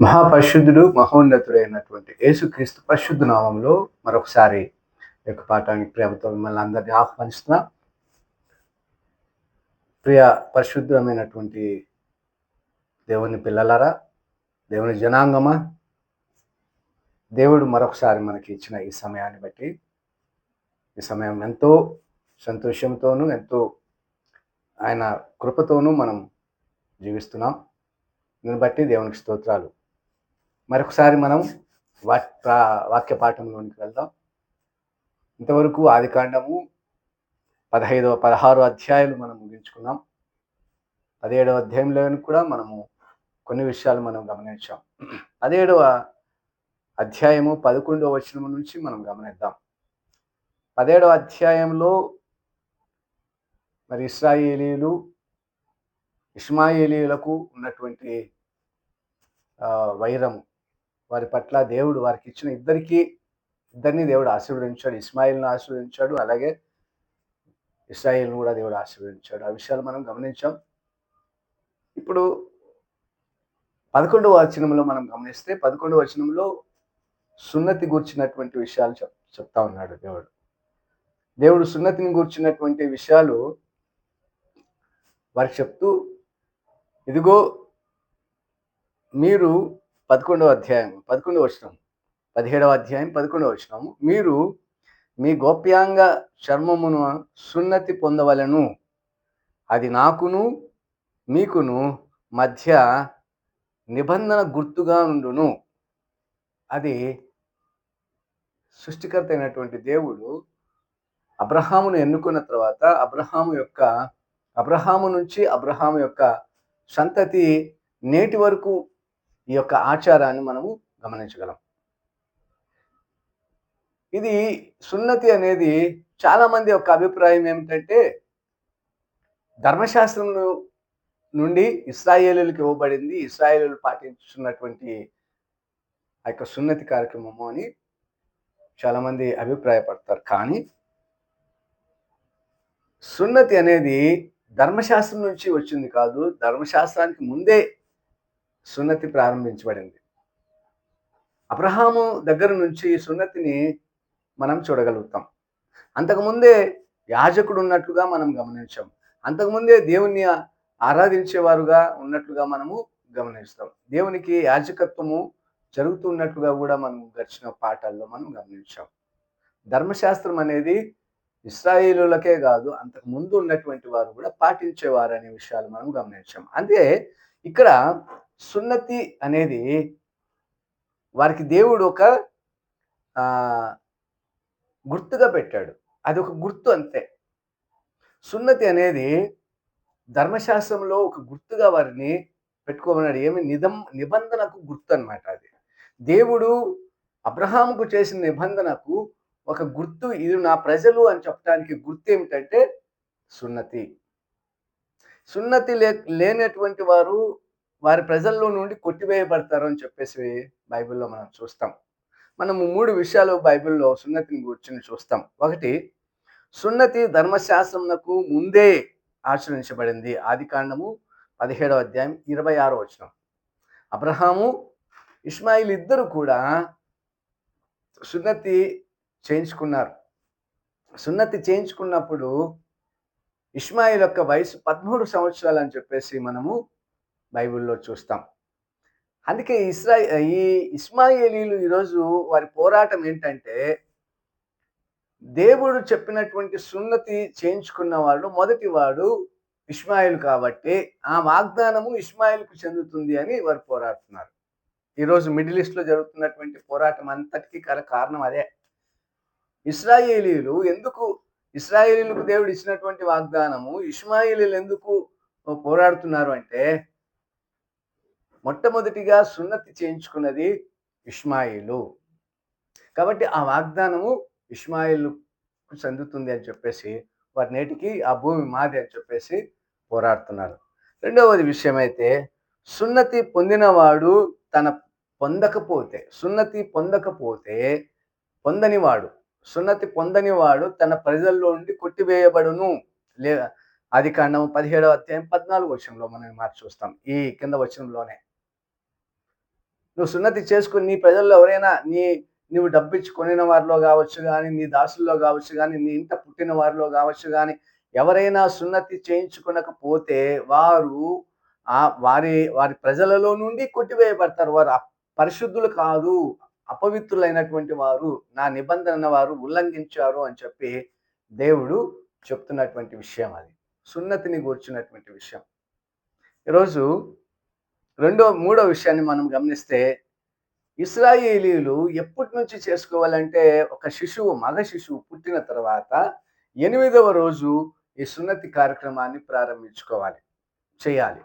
మహాపరిశుద్ధుడు మహోన్నతుడైనటువంటి యేసుక్రీస్తు పరిశుద్ధ నామంలో మరొకసారి యొక్క పాఠానికి ప్రేమతో మిమ్మల్ని అందరినీ ఆహ్వానిస్తున్నా. ప్రియ పరిశుద్ధమైనటువంటి దేవుని పిల్లలరా దేవుని జనాంగమా దేవుడు మరొకసారి మనకి ఇచ్చిన ఈ సమయాన్ని బట్టి ఈ సమయం ఎంతో సంతోషంతోనూ ఎంతో ఆయన కృపతోనూ మనం జీవిస్తున్నాం. దీన్ని బట్టి దేవునికి స్తోత్రాలు. మరొకసారి మనం వాక్య పాఠంలోనికి వెళ్దాం. ఇంతవరకు ఆదికాండము పదహైదవ పదహారు అధ్యాయాలు మనం ముగించుకున్నాం. పదిహేడవ అధ్యాయంలో కూడా మనము కొన్ని విషయాలు మనం గమనించాం. పదిహేడవ అధ్యాయము పదకొండవ వచనం నుంచి మనం గమనిద్దాం. పదిహేడవ అధ్యాయంలో మరి ఇస్రాయేలీలు ఇస్మాయేలీలకు ఉన్నటువంటి వైరము వారి పట్ల దేవుడు వారికి ఇచ్చిన ఇద్దరికి ఇద్దరిని దేవుడు ఆశీర్వదించాడు ఇస్మాయిల్ని ఆశీర్వదించాడు అలాగే ఇస్రాయిల్ని కూడా దేవుడు ఆశీర్వదించాడు. ఆ విషయాలు మనం గమనించాం. ఇప్పుడు పదకొండవ వచనంలో మనం గమనిస్తే పదకొండవ వచనంలో సున్నతి గూర్చినటువంటి విషయాలు చెప్ చెప్తా ఉన్నాడు దేవుడు. దేవుడు సున్నతిని గూర్చినటువంటి విషయాలు వారికి చెప్తూ ఇదిగో మీరు పదకొండవ అధ్యాయం పదకొండవ వచనం పదిహేడవ అధ్యాయం పదకొండవ వచనం. మీరు మీ గోప్యాంగ చర్మమును సున్నతి పొందవలను. అది నాకును మీకును మధ్య నిబంధన గుర్తుగా ఉండును. అది సృష్టికర్త అయినటువంటి దేవుడు అబ్రహామును ఎన్నుకున్న తర్వాత అబ్రహాము యొక్క అబ్రహాము నుంచి అబ్రహాము యొక్క సంతతి నేటి వరకు ఈ యొక్క ఆచారాన్ని మనము గమనించగలం. ఇది సున్నతి అనేది చాలామంది యొక్క అభిప్రాయం ఏమిటంటే ధర్మశాస్త్రం నుండి ఇస్రాయేలీలకు ఇవ్వబడింది ఇస్రాయేలీలు పాటించున్నటువంటి ఆ యొక్క సున్నతి కార్యక్రమము అని చాలామంది అభిప్రాయపడతారు. కానీ సున్నతి అనేది ధర్మశాస్త్రం నుంచి వచ్చింది కాదు ధర్మశాస్త్రానికి ముందే సున్నతి ప్రారంభించబడింది. అబ్రహాము దగ్గర నుంచి ఈ సున్నతిని మనం చూడగలుగుతాం. అంతకుముందే యాజకుడు ఉన్నట్లుగా మనం గమనించాం. అంతకుముందే దేవుణ్ణి ఆరాధించేవారుగా ఉన్నట్లుగా మనము గమనిస్తాం. దేవునికి యాజకత్వము జరుగుతున్నట్లుగా కూడా మనం గడిచిన పాఠాల్లో మనం గమనించాం. ధర్మశాస్త్రం అనేది ఇస్రాయేలులకే కాదు అంతకు ముందు ఉన్నటువంటి వారు కూడా పాటించేవారు అనే విషయాలు మనం గమనించాం. అంటే ఇక్కడ సున్నతి అనేది వారికి దేవుడు ఒక గుర్తుగా పెట్టాడు. అది ఒక గుర్తు అంతే. సున్నతి అనేది ధర్మశాస్త్రంలో ఒక గుర్తుగా వారిని పెట్టుకోమన్నాడు. ఏమి? నిదం నిబంధనకు గుర్తు అనమాట అది. దేవుడు అబ్రహాంకు చేసిన నిబంధనకు ఒక గుర్తు ఇది నా ప్రజలు అని చెప్పడానికి గుర్తు ఏమిటంటే సున్నతి. సున్నతి లే లేనటువంటి వారు వారి ప్రజల్లో నుండి కొట్టివేయబడతారు అని చెప్పేసి బైబిల్లో మనం చూస్తాం. మనము మూడు విషయాలు బైబిల్లో సున్నతిని గురించి చూస్తాం. ఒకటి సున్నతి ధర్మశాస్త్రంకు ముందే ఆచరించబడింది. ఆది కాండము పదిహేడవ అధ్యాయం ఇరవై ఆరో వచనం. అబ్రహాము ఇస్మాయిల్ ఇద్దరు కూడా సున్నతి చేయించుకున్నారు. సున్నతి చేయించుకున్నప్పుడు ఇస్మాయిల్ యొక్క వయసు పదమూడు సంవత్సరాలు అని చెప్పేసి మనము బైబిల్లో చూస్తాం. అందుకే ఇస్రా ఈ ఇస్మాయిలీలు ఈరోజు వారి పోరాటం ఏంటంటే దేవుడు చెప్పినటువంటి సున్నతి చేయించుకున్న వాడు మొదటి వాడు ఇస్మాయిల్ కాబట్టి ఆ వాగ్దానము ఇస్మాయిల్కు చెందుతుంది అని వారు పోరాడుతున్నారు. ఈరోజు మిడిల్ ఈస్ట్లో జరుగుతున్నటువంటి పోరాటం అంతటికీ గల కారణం అదే. ఇస్రాయేలీలు ఎందుకు ఇస్రాయేలీలకు దేవుడు ఇచ్చినటువంటి వాగ్దానము ఇస్మాయిలీలు ఎందుకు పోరాడుతున్నారు అంటే మొట్టమొదటిగా సున్నతి చేయించుకున్నది ఇస్మాయిలు కాబట్టి ఆ వాగ్దానము ఇస్మాయిల్కు చెందుతుంది అని చెప్పేసి వారి నేటికి ఆ భూమి మాది అని చెప్పేసి పోరాడుతున్నారు. రెండవది విషయం అయితే సున్నతి పొందినవాడు తన పొందకపోతే సున్నతి పొందకపోతే పొందనివాడు సున్నతి పొందనివాడు తన ప్రజల్లో నుండి కొట్టివేయబడును. లే అది కాండం పదిహేడవ అధ్యాయం పద్నాలుగు వచనంలో మనం మార్చి చూస్తాం. ఈ కింద వచనంలోనే. నువ్వు సున్నతి చేసుకుని నీ ప్రజల్లో ఎవరైనా నీ నువ్వు డబ్బిచ్చి కొనిన వారిలో కావచ్చు కానీ నీ దాసుల్లో కావచ్చు కానీ నీ ఇంట పుట్టిన వారిలో కావచ్చు కానీ ఎవరైనా సున్నతి చేయించుకునకపోతే వారు ఆ వారి వారి ప్రజలలో నుండి కొట్టివేయబడతారు. వారు అప్- పరిశుద్ధులు కాదు అపవిత్రులైనటువంటి వారు నా నిబంధన వారు ఉల్లంఘించారు అని చెప్పి దేవుడు చెప్తున్నటువంటి విషయం అది. సున్నతిని గూర్చినటువంటి విషయం. ఈరోజు రెండో మూడో విషయాన్ని మనం గమనిస్తే ఇస్రాయేలీలు ఎప్పటి నుంచి చేసుకోవాలంటే ఒక శిశువు మగ శిశువు పుట్టిన తర్వాత ఎనిమిదవ రోజు ఈ సున్నతి కార్యక్రమాన్ని ప్రారంభించుకోవాలి చేయాలి.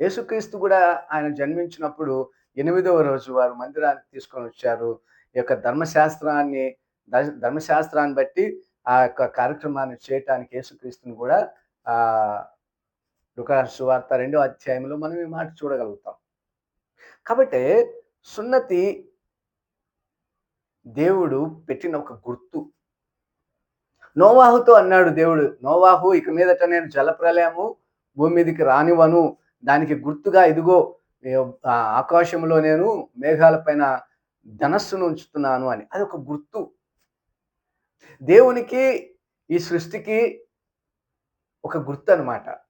యేసుక్రీస్తు కూడా ఆయన జన్మించినప్పుడు ఎనిమిదవ రోజు వారు మందిరానికి తీసుకొని వచ్చారు. ఈ యొక్క ధర్మశాస్త్రాన్ని ధర్మశాస్త్రాన్ని బట్టి ఆ యొక్క కార్యక్రమాన్ని చేయటానికి యేసుక్రీస్తుని కూడా లుకాసు వార్త రెండో అధ్యాయంలో మనం ఈ మాట చూడగలుగుతాం. కాబట్టి సున్నతి దేవుడు పెట్టిన ఒక గుర్తు. నోవాహుతో అన్నాడు దేవుడు నోవాహు ఇక మీదట నేను జలప్రలయము భూమి మీదకి రానివను దానికి గుర్తుగా ఇదిగో ఆకాశంలో నేను మేఘాలపైన ధనస్సును ఉంచుతున్నాను అని. అది ఒక గుర్తు. దేవునికి ఈ సృష్టికి ఒక గుర్తు అనమాట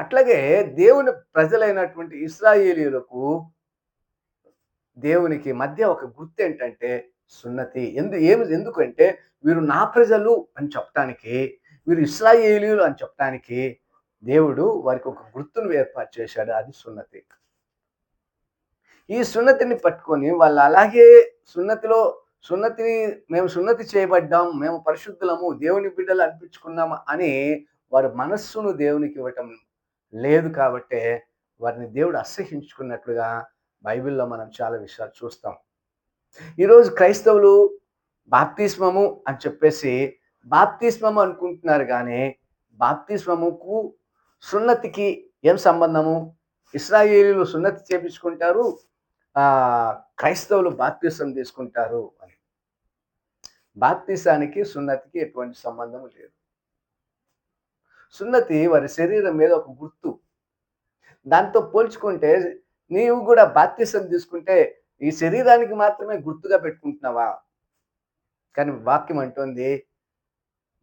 అట్లాగే దేవుని ప్రజలైనటువంటి ఇస్రాయేలీలకు దేవునికి మధ్య ఒక గుర్తు ఏంటంటే సున్నతి. ఎందు ఏమి ఎందుకంటే వీరు నా ప్రజలు అని చెప్పటానికి వీరు ఇస్రాయేలీలు అని చెప్పటానికి దేవుడు వారికి ఒక గుర్తును ఏర్పాటు చేశాడు. అది సున్నతి. ఈ సున్నతిని పట్టుకొని వాళ్ళు అలాగే సున్నతిలో సున్నతిని మేము సున్నతి చేయబడ్డాం మేము పరిశుద్ధులము దేవుని బిడ్డలు అనిపించుకున్నాము అని వారి మనస్సును దేవునికి ఇవ్వటం లేదు కాబట్టే వారిని దేవుడు అసహించుకున్నట్లుగా బైబిల్లో మనం చాలా విషయాలు చూస్తాం. ఈరోజు క్రైస్తవులు బాప్తిస్మము అని చెప్పేసి బాప్తిస్మము అనుకుంటున్నారు కానీ బాప్తిస్మముకు సున్నతికి ఏం సంబంధము? ఇస్రాయేలీలు సున్నతి చేపించుకుంటారు క్రైస్తవులు బాప్తిసం తీసుకుంటారు అని. బాప్తిసానికి సున్నతికి ఎటువంటి సంబంధం లేదు. సున్నతి వారి శరీరం మీద ఒక గుర్తు. దాంతో పోల్చుకుంటే నీవు కూడా బాధ్యసం తీసుకుంటే ఈ శరీరానికి మాత్రమే గుర్తుగా పెట్టుకుంటున్నావా? కానీ వాక్యం అంటుంది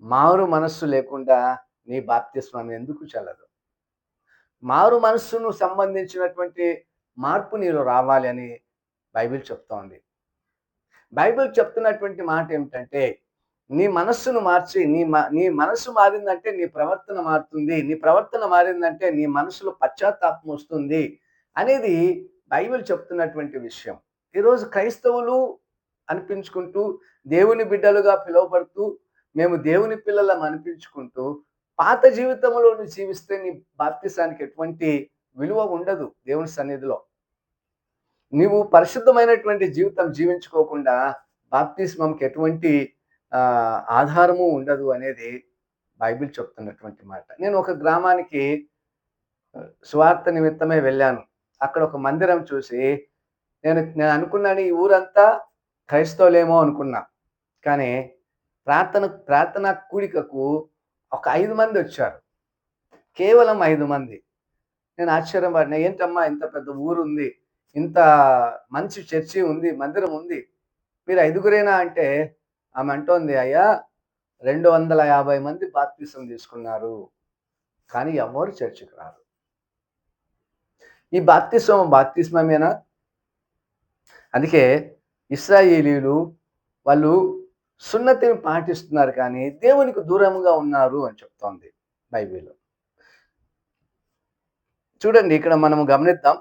మారు మనస్సు లేకుండా నీ బాప్తిస్వామి ఎందుకు చల్లదు? మారు మనస్సును సంబంధించినటువంటి మార్పు నీలో రావాలి అని బైబిల్ చెప్తోంది. బైబిల్ చెప్తున్నటువంటి మాట ఏమిటంటే నీ మనస్సును మార్చి నీ మ- నీ మనస్సు మారిందంటే నీ ప్రవర్తన మారుతుంది నీ ప్రవర్తన మారిందంటే నీ మనసులో పశ్చాత్తాపం వస్తుంది అనేది బైబిల్ చెప్తున్నటువంటి విషయం. ఈరోజు క్రైస్తవులు అనిపించుకుంటూ దేవుని బిడ్డలుగా పిలువబడుతూ మేము దేవుని పిల్లలం అనిపించుకుంటూ పాత జీవితంలో నువ్వు జీవిస్తే నీ బాప్తిసానికి ఎటువంటి విలువ ఉండదు దేవుని సన్నిధిలో. నీవు పరిశుద్ధమైనటువంటి జీవితం జీవించుకోకుండా బాప్తిస్మంకి ఎటువంటి ఆధారము ఉండదు అనేది బైబిల్ చెప్తున్నటువంటి మాట. నేను ఒక గ్రామానికి స్వార్థ నిమిత్తమే వెళ్ళాను. అక్కడ ఒక మందిరం చూసి నేను నేను అనుకున్నాను ఈ ఊరంతా క్రైస్తవులేమో అనుకున్నా. కానీ ప్రార్థన ప్రార్థన కూడికకు ఒక ఐదు మంది వచ్చారు. కేవలం ఐదు మంది. నేను ఆశ్చర్యం పడినా ఏంటమ్మా ఇంత పెద్ద ఊరు ఉంది ఇంత మంచి చర్చి ఉంది మందిరం ఉంది. మీరు ఐదుగురేనా? అంటే ఆమె అంటోంది అయ్యా రెండు వందల యాభై మంది బాప్తీసం తీసుకున్నారు కానీ ఎవరు చర్చికి రారు. ఈ బాప్తిస్వం బాప్తిస్మమేనా? అందుకే ఇస్రాయేలీలు వాళ్ళు సున్నతిని పాటిస్తున్నారు కానీ దేవునికి దూరంగా ఉన్నారు అని చెప్తోంది బైబిల్. చూడండి ఇక్కడ మనము గమనిద్దాం.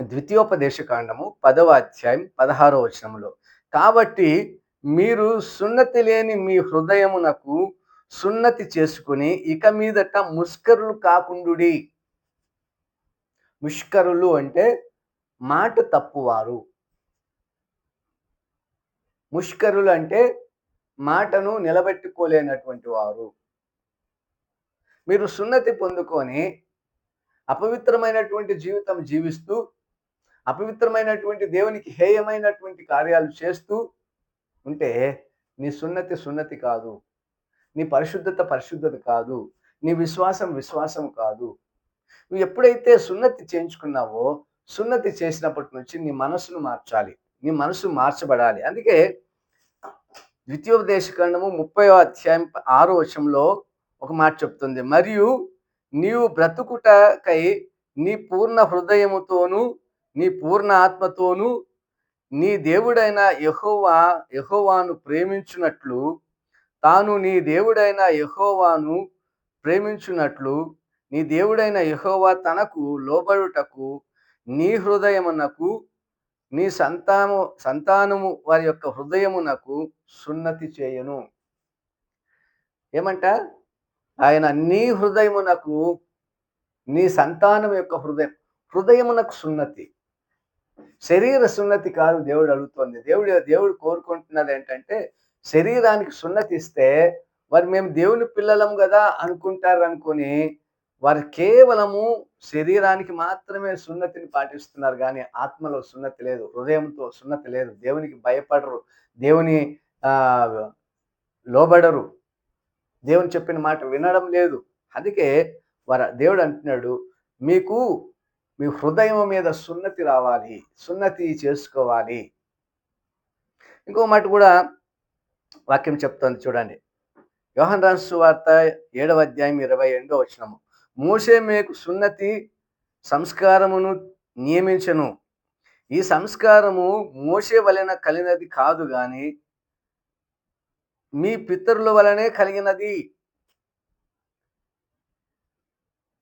ద్వితీయోపదేశ కాండము పదవ అధ్యాయం పదహారో వచనములో కాబట్టి మీరు సున్నతి లేని మీ హృదయమునకు సున్నతి చేసుకుని ఇక మీదట ముష్కరులు కాకుండుడి. ముష్కరులు అంటే మాట తప్పువారు. ముష్కరులు అంటే మాటను నిలబెట్టుకోలేనటువంటి వారు. మీరు సున్నతి పొందుకొని అపవిత్రమైనటువంటి జీవితం జీవిస్తూ అపవిత్రమైనటువంటి దేవునికి హేయమైనటువంటి కార్యాలు చేస్తూ ఉంటే నీ సున్నతి సున్నతి కాదు. నీ పరిశుద్ధత పరిశుద్ధత కాదు. నీ విశ్వాసం విశ్వాసం కాదు. నువ్వు ఎప్పుడైతే సున్నతి చేయించుకున్నావో సున్నతి చేసినప్పటి నుంచి నీ మనసును మార్చాలి. నీ మనసు మార్చబడాలి. అందుకే ద్వితీయోపదేశకాండము ముప్పై అధ్యాయం ఆరో వచనంలో ఒక మాట చెప్తుంది. మరియు నీవు బ్రతుకుటకై నీ పూర్ణ హృదయముతోను నీ పూర్ణ ఆత్మతోనూ నీ దేవుడైన యహోవా యహోవాను ప్రేమించున్నట్లు తాను నీ దేవుడైన యహోవాను ప్రేమించున్నట్లు నీ దేవుడైన యహోవా తనకు లోబడుటకు నీ హృదయమునకు నీ సంతానము సంతానము వారి యొక్క హృదయమునకు సున్నతి చేయను. ఏమంట? ఆయన నీ హృదయమునకు నీ సంతానం యొక్క హృదయం హృదయమునకు సున్నతి. శరీర సున్నతి కాదు దేవుడు అడుగుతోంది. దేవుడు దేవుడు కోరుకుంటున్నది ఏంటంటే శరీరానికి సున్నతి ఇస్తే మరి మేము దేవుని పిల్లలం కదా అనుకుంటారు అనుకొని వారు కేవలము శరీరానికి మాత్రమే సున్నతిని పాటిస్తున్నారు కానీ ఆత్మలో సున్నతి లేదు హృదయంతో సున్నతి లేదు. దేవునికి భయపడరు దేవుని లోబడరు. దేవుని చెప్పిన మాట వినడం లేదు. అందుకే వారు దేవుడు అంటున్నాడు మీకు మీ హృదయం మీద సున్నతి రావాలి సున్నతి చేసుకోవాలి. ఇంకో మాట కూడా వాక్యం చెప్తుంది చూడండి. యోహన్ రాసు వార్త ఏడవ అధ్యాయం ఇరవై రెండో వచ్చినము మోసే మీకు సున్నతి సంస్కారమును నియమించను. ఈ సంస్కారము మోసే వలన కలిగినది కాదు కానీ మీ పితరుల వలనే కలిగినది.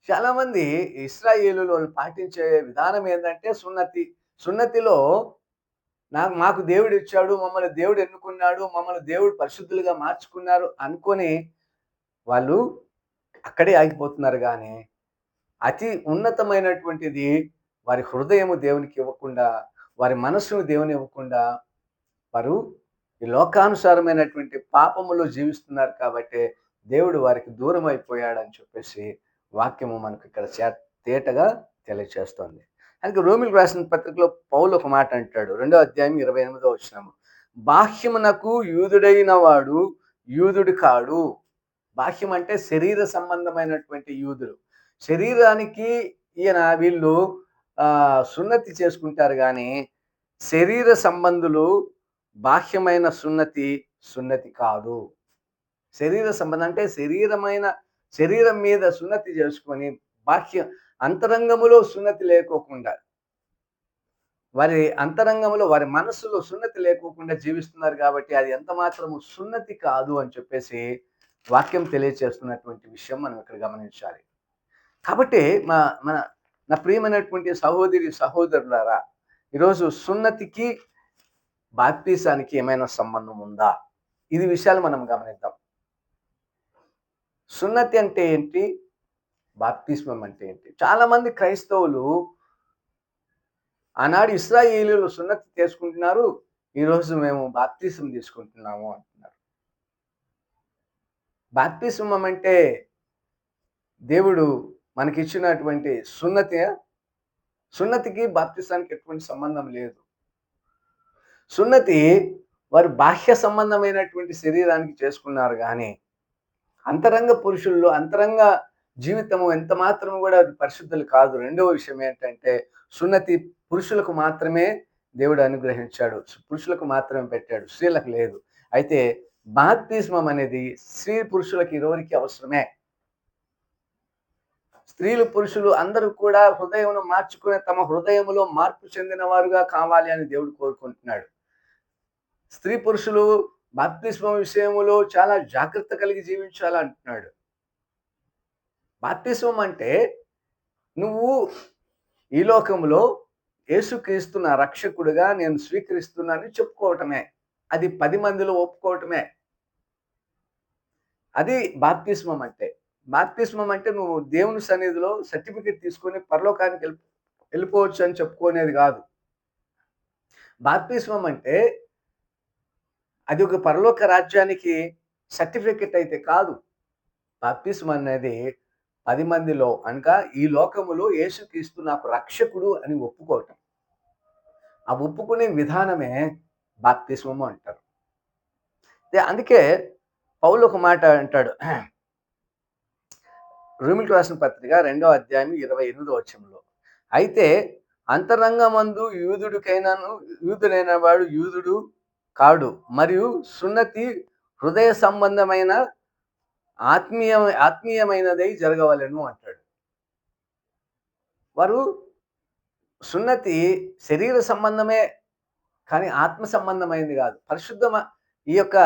చాలామంది ఇస్రాయేలులో పాటించే విధానం ఏంటంటే సున్నతి. సున్నతిలో నాకు మాకు దేవుడు ఇచ్చాడు మమ్మల్ని దేవుడు ఎన్నుకున్నాడు మమ్మల్ని దేవుడు పరిశుద్ధులుగా మార్చుకున్నారు అనుకొని వాళ్ళు అక్కడే ఆగిపోతున్నారు కానీ అతి ఉన్నతమైనటువంటిది వారి హృదయము దేవునికి ఇవ్వకుండా వారి మనస్సును దేవుని ఇవ్వకుండా వారు ఈ లోకానుసారమైనటువంటి పాపములో జీవిస్తున్నారు కాబట్టి దేవుడు వారికి దూరం అయిపోయాడని చెప్పేసి వాక్యము మనకు ఇక్కడ చే తేటగా తెలియచేస్తోంది. అందుకే రోమిల్ రాసిన పత్రికలో పౌలు ఒక మాట అంటాడు. రెండో అధ్యాయం ఇరవై ఎనిమిదో వచ్చినాము బాహ్యమునకు యూదుడైన వాడు యూదుడు కాడు. బాహ్యం అంటే శరీర సంబంధమైనటువంటి యూదుడు శరీరానికి ఈయన వీళ్ళు సున్నతి చేసుకుంటారు కానీ శరీర సంబంధులు బాహ్యమైన సున్నతి సున్నతి కాదు. శరీర సంబంధం అంటే శరీరమైన శరీరం మీద సున్నతి చేసుకొని బాహ్య అంతరంగములో సున్నతి లేకోకుండా వారి అంతరంగంలో వారి మనసులో సున్నతి లేకోకుండా జీవిస్తున్నారు కాబట్టి అది ఎంత మాత్రము సున్నతి కాదు అని చెప్పేసి వాక్యం తెలియచేస్తున్నటువంటి విషయం మనం ఇక్కడ గమనించాలి. కాబట్టి మా మన నా ప్రియమైనటువంటి సహోదరి సహోదరులారా ఈరోజు సున్నతికి బాప్తీసానికి ఏమైనా సంబంధం ఉందా? ఇది విషయాలు మనం గమనిద్దాం. సున్నతి అంటే ఏంటి? బాప్తిస్మం అంటే ఏంటి? చాలామంది క్రైస్తవులు ఆనాడు ఇస్రాయేలీలు సున్నతి చేసుకుంటున్నారు ఈరోజు మేము బాప్తిసం తీసుకుంటున్నాము అంటున్నారు. బాప్తిస్మం అంటే దేవుడు మనకిచ్చినటువంటి సున్నతి సున్నతికి బాప్తిసానికి ఎటువంటి సంబంధం లేదు. సున్నతి వారు బాహ్య సంబంధమైనటువంటి శరీరానికి చేసుకున్నారు కానీ అంతరంగ పురుషుల్లో అంతరంగ జీవితము ఎంత మాత్రం కూడా పరిశుద్ధులు కాదు. రెండవ విషయం ఏంటంటే సున్నతి పురుషులకు మాత్రమే దేవుడు అనుగ్రహించాడు. పురుషులకు మాత్రమే పెట్టాడు. స్త్రీలకు లేదు. అయితే బాప్తిజమం అనేది స్త్రీ పురుషులకు ఇరువురికి అవసరమే? స్త్రీలు పురుషులు అందరూ కూడా హృదయం మార్చుకునే తమ హృదయములో మార్పు చెందిన వారుగా కావాలి అని దేవుడు కోరుకుంటున్నాడు. స్త్రీ పురుషులు బాప్తిస్మ విషయంలో చాలా జాగ్రత్త కలిగి జీవించాలంటున్నాడు. బాప్తిస్మం అంటే నువ్వు ఈ లోకంలో ఏసుక్రీస్తున్న రక్షకుడుగా నేను స్వీకరిస్తున్నానని చెప్పుకోవటమే. అది పది మందిలో ఒప్పుకోవటమే. అది బాప్తిస్మం అంటే. బాప్తిస్మం అంటే నువ్వు దేవుని సన్నిధిలో సర్టిఫికెట్ తీసుకొని పరలోకానికి వెళ్ళి వెళ్ళిపోవచ్చు అని చెప్పుకునేది కాదు. బాప్తిస్మం అంటే అది ఒక పరలోక రాజ్యానికి సర్టిఫికెట్ అయితే కాదు. బాప్తిస్మం అనేది పది మందిలో అనగా ఈ లోకములో యేసుక్రీస్తు నాకు రక్షకుడు అని ఒప్పుకోవటం. ఆ ఒప్పుకునే విధానమే బాప్తిస్మము అంటారు. అందుకే పౌలు ఒక మాట అంటాడు. రూమికి రాసిన పత్రిక రెండో అధ్యాయం ఇరవై ఎనిమిదో వచ్చంలో అయితే అంతరంగమందు యూదుడికైనాను యూదుడైన వాడు యూదుడు కాడు. మరియు సున్నతి హృదయ సంబంధమైన ఆత్మీయ ఆత్మీయమైనదై జరగవలెను అంటాడు. వారు సున్నతి శరీర సంబంధమే కానీ ఆత్మ సంబంధమైనది కాదు. పరిశుద్ధమ ఈ యొక్క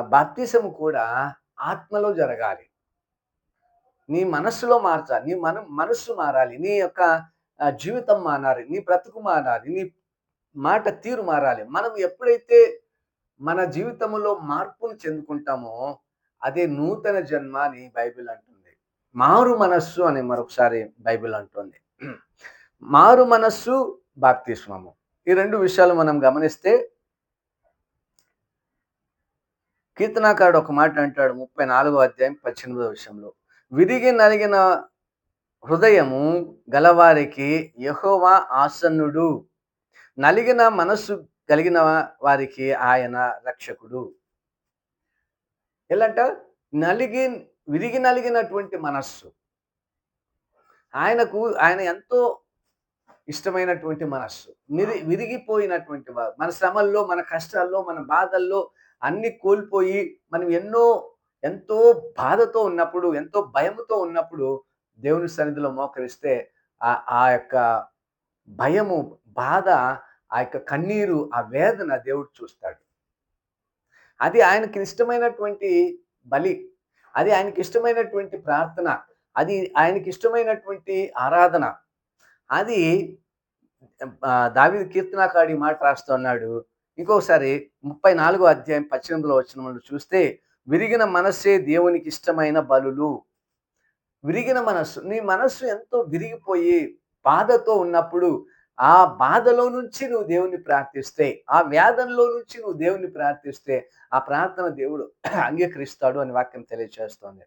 బాప్తిసము కూడా ఆత్మలో జరగాలి. నీ మనస్సులో మార్చాలి. నీ మన మనస్సు మారాలి. నీ యొక్క జీవితం మారాలి నీ బ్రతుకు మారాలి. నీ మాట తీరు మారాలి. మనం ఎప్పుడైతే మన జీవితంలో మార్పును చెందుకుంటామో అదే నూతన జన్మ అని బైబిల్ అంటుంది. మారు మనస్సు అని మరొకసారి బైబిల్ అంటుంది. మారు మనస్సు బాప్తిస్మము. ఈ రెండు విషయాలు మనం గమనిస్తే కీర్తనాకారుడు ఒక మాట అంటాడు ముప్పై నాలుగో అధ్యాయం పద్దెనిమిదో విషయంలో. విరిగి నలిగిన హృదయము గలవారికి యహోవా ఆసన్నుడు. నలిగిన మనస్సు కలిగిన వారికి ఆయన రక్షకుడు. ఎలాంట? నలిగి విరిగి నలిగినటువంటి మనస్సు. ఆయనకు ఆయన ఎంతో ఇష్టమైనటువంటి మనస్సు. నిరి విరిగిపోయినటువంటి వారు మన శ్రమల్లో మన కష్టాల్లో మన బాధల్లో అన్ని కోల్పోయి మనం ఎన్నో ఎంతో బాధతో ఉన్నప్పుడు ఎంతో భయముతో ఉన్నప్పుడు దేవుని సన్నిధిలో మోకరిస్తే ఆ ఆ యొక్క భయము బాధ ఆ యొక్క కన్నీరు ఆ వేదన దేవుడు చూస్తాడు. అది ఆయనకి ఇష్టమైనటువంటి బలి అది ఆయనకి ఇష్టమైనటువంటి ప్రార్థన అది ఆయనకి ఇష్టమైనటువంటి ఆరాధన. అది దావి కీర్తనాకాడి మాట రాస్తున్నాడు ఇంకొకసారి ముప్పై నాలుగో అధ్యాయం పద్దెనిమిదిలో వచ్చిన మనం చూస్తే విరిగిన మనస్సే దేవునికి ఇష్టమైన బలులు. విరిగిన మనస్సు నీ మనస్సు ఎంతో విరిగిపోయి బాధతో ఉన్నప్పుడు ఆ బాధలో నుంచి నువ్వు దేవుని ప్రార్థిస్తే ఆ వ్యాధంలో నుంచి నువ్వు దేవుని ప్రార్థిస్తే ఆ ప్రార్థన దేవుడు అంగీకరిస్తాడు అని వాక్యం తెలియజేస్తోంది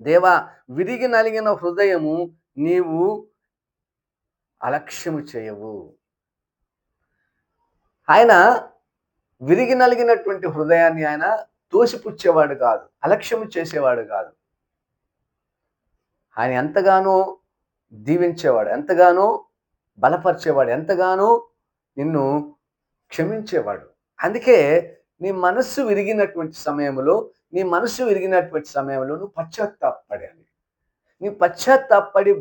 దేవా విరిగి నలిగిన హృదయము నీవు అలక్ష్యము చేయవు. ఆయన విరిగి నలిగినటువంటి హృదయాన్ని ఆయన తోసిపుచ్చేవాడు కాదు అలక్ష్యము చేసేవాడు కాదు. ఆయన ఎంతగానో దీవించేవాడు ఎంతగానో బలపరిచేవాడు ఎంతగానో నిన్ను క్షమించేవాడు. అందుకే నీ మనస్సు విరిగినటువంటి సమయంలో నీ మనస్సు విరిగినటువంటి సమయంలో నువ్వు పశ్చాత్తాపడాలి నీ పశ్చాత్తాపడి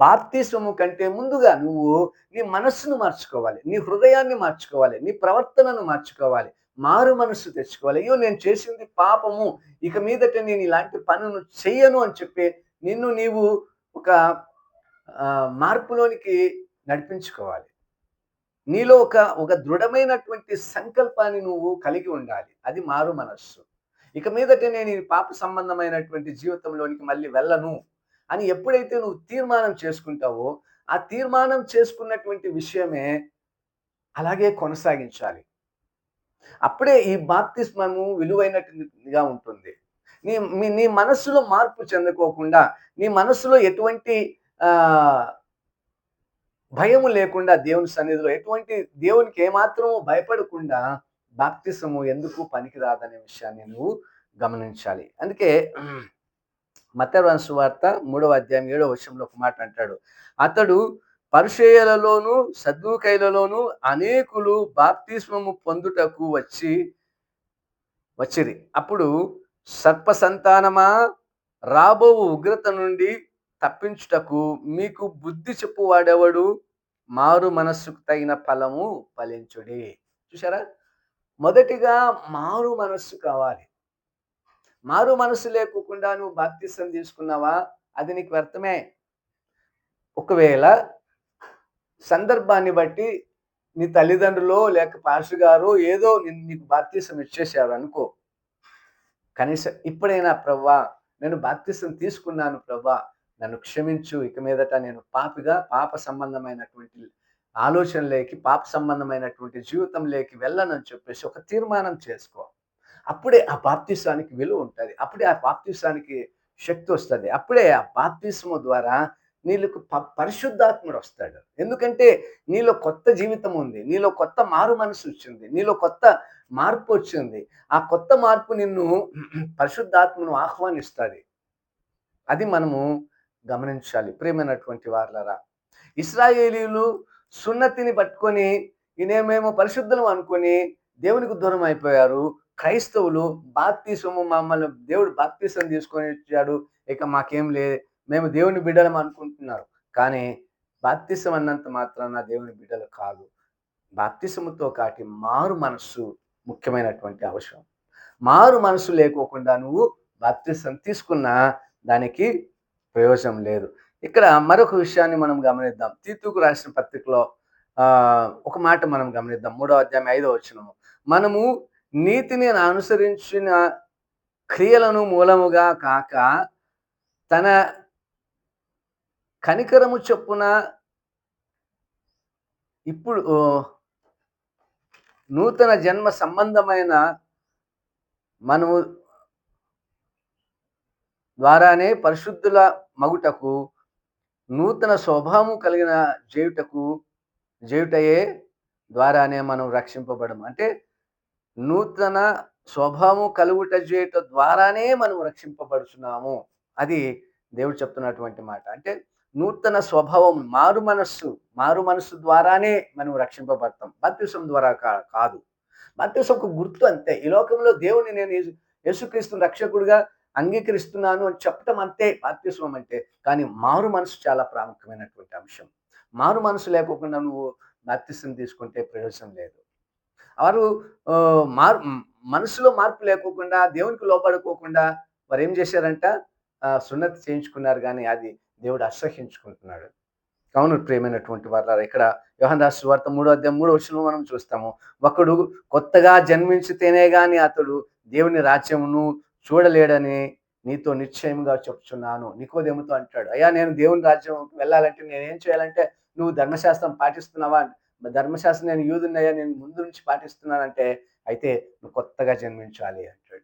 బాప్తిస్వము కంటే ముందుగా నువ్వు నీ మనస్సును మార్చుకోవాలి నీ హృదయాన్ని మార్చుకోవాలి నీ ప్రవర్తనను మార్చుకోవాలి మారు మనస్సు తెచ్చుకోవాలి. అయ్యో నేను చేసింది పాపము ఇక మీదట నేను ఇలాంటి పనులు చెయ్యను అని చెప్పి నిన్ను నీవు ఒక మార్పులోనికి నడిపించుకోవాలి. నీలో ఒక ఒక దృఢమైనటువంటి సంకల్పాన్ని నువ్వు కలిగి ఉండాలి. అది మారు మనస్సు. ఇక మీదట నేను ఈ పాప సంబంధమైనటువంటి జీవితంలోనికి మళ్ళీ వెళ్ళను అని ఎప్పుడైతే నువ్వు తీర్మానం చేసుకుంటావో ఆ తీర్మానం చేసుకున్నటువంటి విషయమే అలాగే కొనసాగించాలి. అప్పుడే ఈ బాప్తిస్మము విలువైనట్టుగా ఉంటుంది. నీ మీ నీ మనస్సులో మార్పు చెందుకోకుండా నీ మనస్సులో ఎటువంటి భయము లేకుండా దేవుని సన్నిధిలో ఎటువంటి దేవునికి ఏమాత్రము భయపడకుండా బాప్తిసము ఎందుకు పనికిరాదనే విషయాన్ని నువ్వు గమనించాలి. అందుకే మతవంశ వార్త మూడవ అధ్యాయం ఏడవ వర్షంలో ఒక మాట అంటాడు. అతడు పరిచయలలోను సద్దుకైలలోను అనేకులు బాప్తిస్మము పొందుటకు వచ్చి వచ్చిరి. అప్పుడు సర్ప సంతానమా రాబో ఉగ్రత నుండి తప్పించుటకు మీకు బుద్ధి చెప్పువాడెవడు? మారు మనస్సుకు తగిన ఫలము ఫలించుడి. చూసారా మొదటిగా మారు మనస్సు కావాలి. మారు మనస్సు లేకుండా నువ్వు బాప్తిసం తీసుకున్నావా? అది నీకు వ్యర్థమే. ఒకవేళ సందర్భాన్ని బట్టి నీ తల్లిదండ్రులు లేక పార్సు గారు ఏదో నీకు బాప్తిసం ఇచ్చేసారు అనుకో కనీసం ఇప్పుడైనా ప్రవ్వా నేను బాప్తిసం తీసుకున్నాను ప్రవ్వా నన్ను క్షమించు ఇక మీదట నేను పాపిగా పాప సంబంధమైనటువంటి ఆలోచనలేకి పాప సంబంధమైనటువంటి జీవితం లేకి వెళ్ళనని చెప్పేసి ఒక తీర్మానం చేసుకో. అప్పుడే ఆ బాప్తిసానికి విలువ ఉంటుంది. అప్పుడే ఆ బాప్తిసానికి శక్తి వస్తుంది. అప్పుడే ఆ బాప్తిసము ద్వారా నీళ్ళకు పరిశుద్ధాత్ముడు వస్తాడు. ఎందుకంటే నీలో కొత్త జీవితం ఉంది. నీలో కొత్త మారు మనసు వచ్చింది. నీలో కొత్త మార్పు వచ్చింది. ఆ కొత్త మార్పు నిన్ను పరిశుద్ధాత్మను ఆహ్వానిస్తుంది. అది మనము గమనించాలి. ప్రేమైనటువంటి వార్లరా ఇస్రాయేలీలు సున్నతిని పట్టుకొని ఈయనేమేమో పరిశుద్ధం అనుకొని దేవునికి దూరం అయిపోయారు. క్రైస్తవులు బాప్తీసము మమ్మల్ని దేవుడు బాప్తీసం తీసుకొని వచ్చాడు. ఇక మాకేం లే మేము దేవుని బిడ్డలం అనుకుంటున్నారు. కానీ బాప్తిసం అన్నంత మాత్రాన దేవుని బిడ్డలు కాదు. బాప్తిసముతో కాటి మారు మనస్సు ముఖ్యమైనటువంటి అవసరం. మారు మనసు లేకోకుండా నువ్వు బాప్తిసం తీసుకున్నా దానికి ప్రయోజనం లేదు. ఇక్కడ మరొక విషయాన్ని మనం గమనిద్దాం. తీతుకు రాసిన పత్రికలో ఒక మాట మనం గమనిద్దాం. మూడో అధ్యాయం ఐదో వచ్చినము మనము నీతిని అనుసరించిన క్రియలను మూలముగా కాక తన కనికరము చొప్పున ఇప్పుడు నూతన జన్మ సంబంధమైన మనము ద్వారానే పరిశుద్ధుల మగుటకు నూతన స్వభావం కలిగిన జేయుటకు జేయుటయే ద్వారానే మనం రక్షింపబడము. అంటే నూతన స్వభావం కలుగుట చేయుట ద్వారానే మనం రక్షింపబడుచున్నాము. అది దేవుడు చెప్తున్నటువంటి మాట. అంటే నూతన స్వభావం మారు మనస్సు మారు మనస్సు ద్వారానే మనం రక్షింపబడతాం. బత్యుసం ద్వారా కా- కాదు. బత్యుసం ఒక గుర్తు అంతే. ఈ లోకంలో దేవుని నేను యేసుక్రీస్తు రక్షకుడిగా అంగీకరిస్తున్నాను అని చెప్పటం అంతే బాప్తిస్వం అంటే. కానీ మారు మనసు చాలా ప్రాముఖ్యమైనటువంటి అంశం. మారు మనసు లేకోకుండా నువ్వు బాప్తిస్వం తీసుకుంటే ప్రయోజనం లేదు. వారు మారు మనసులో మార్పు లేకోకుండా దేవునికి లోపడుకోకుండా వారు ఏం చేశారంట? సున్నతి చేయించుకున్నారు కానీ అది దేవుడు అసహించుకుంటున్నాడు కావున ప్రేమైనటువంటి వారు ఇక్కడ యోహన్ రాష్ట్ర వార్త మూడో అధ్యాయం మూడో వచ్చిన మనం చూస్తాము. ఒకడు కొత్తగా జన్మించితేనే కానీ అతడు దేవుని రాజ్యమును చూడలేడని నీతో నిశ్చయంగా చెప్తున్నాను నికోదేముతో అంటాడు అయ్యా నేను దేవుని రాజ్యం వెళ్ళాలంటే నేనేం చేయాలంటే నువ్వు ధర్మశాస్త్రం పాటిస్తున్నావా? ధర్మశాస్త్రం నేను యూదున్నయ్యా నేను ముందు నుంచి పాటిస్తున్నానంటే అయితే నువ్వు కొత్తగా జన్మించాలి అంటాడు.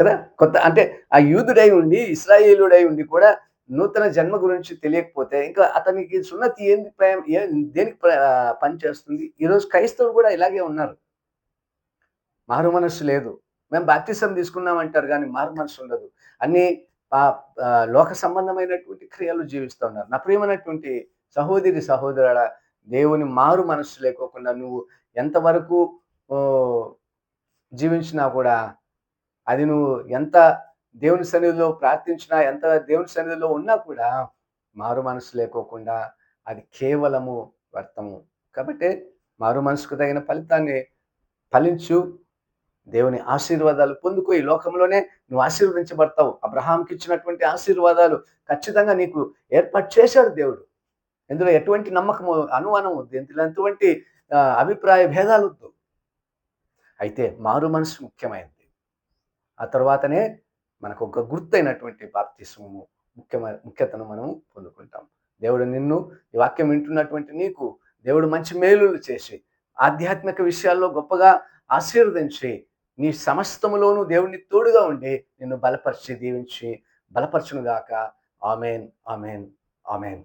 కదా? కొత్త అంటే ఆ యూదుడై ఉండి ఇస్రాయేలుడై ఉండి కూడా నూతన జన్మ గురించి తెలియకపోతే ఇంకా అతనికి సున్నతి ఏంది ప్రేమ- దేనికి ప్ర- పనిచేస్తుంది ఈరోజు క్రైస్తవులు కూడా ఇలాగే ఉన్నారు. మారు మనస్సు లేదు. మేము బాప్తిసం తీసుకున్నామంటారు కానీ మారు మనసు ఉండదు. అన్ని లోక సంబంధమైనటువంటి క్రియలు జీవిస్తూ ఉన్నారు. నా ప్రియమైనటువంటి సహోదరి సహోదరుడ దేవుని మారు మనస్సు లేకోకుండా నువ్వు ఎంతవరకు జీవించినా కూడా అది నువ్వు ఎంత దేవుని సన్నిధిలో ప్రార్థించినా ఎంత దేవుని సన్నిధిలో ఉన్నా కూడా మారు మనసు లేకోకుండా అది కేవలము వ్యర్థము. కాబట్టి మారు మనసుకు తగిన ఫలితాన్ని ఫలించు దేవుని ఆశీర్వాదాలు పొందుకో. ఈ లోకంలోనే నువ్వు ఆశీర్వదించబడతావు. అబ్రహాంకి ఇచ్చినటువంటి ఆశీర్వాదాలు ఖచ్చితంగా నీకు ఏర్పాటు చేశాడు దేవుడు. ఇందులో ఎటువంటి నమ్మకము అనుమానం వద్దు ఇందులో ఎటువంటి అభిప్రాయ భేదాలు వద్దు. అయితే మారు మనసు ముఖ్యమైనది. ఆ తర్వాతనే మనకు ఒక గుర్తైనటువంటి బాప్తిస్మము ముఖ్యమైన ముఖ్యతను మనము పొందుకుంటాం. దేవుడు నిన్ను ఈ వాక్యం వింటున్నటువంటి నీకు దేవుడు మంచి మేలులు చేసి ఆధ్యాత్మిక విషయాల్లో గొప్పగా ఆశీర్వదించి నీ సమస్తములోనూ దేవుని తోడుగా ఉండి నిన్ను బలపరిచి దీవించి బలపరచునుగాక. Amen amen amen.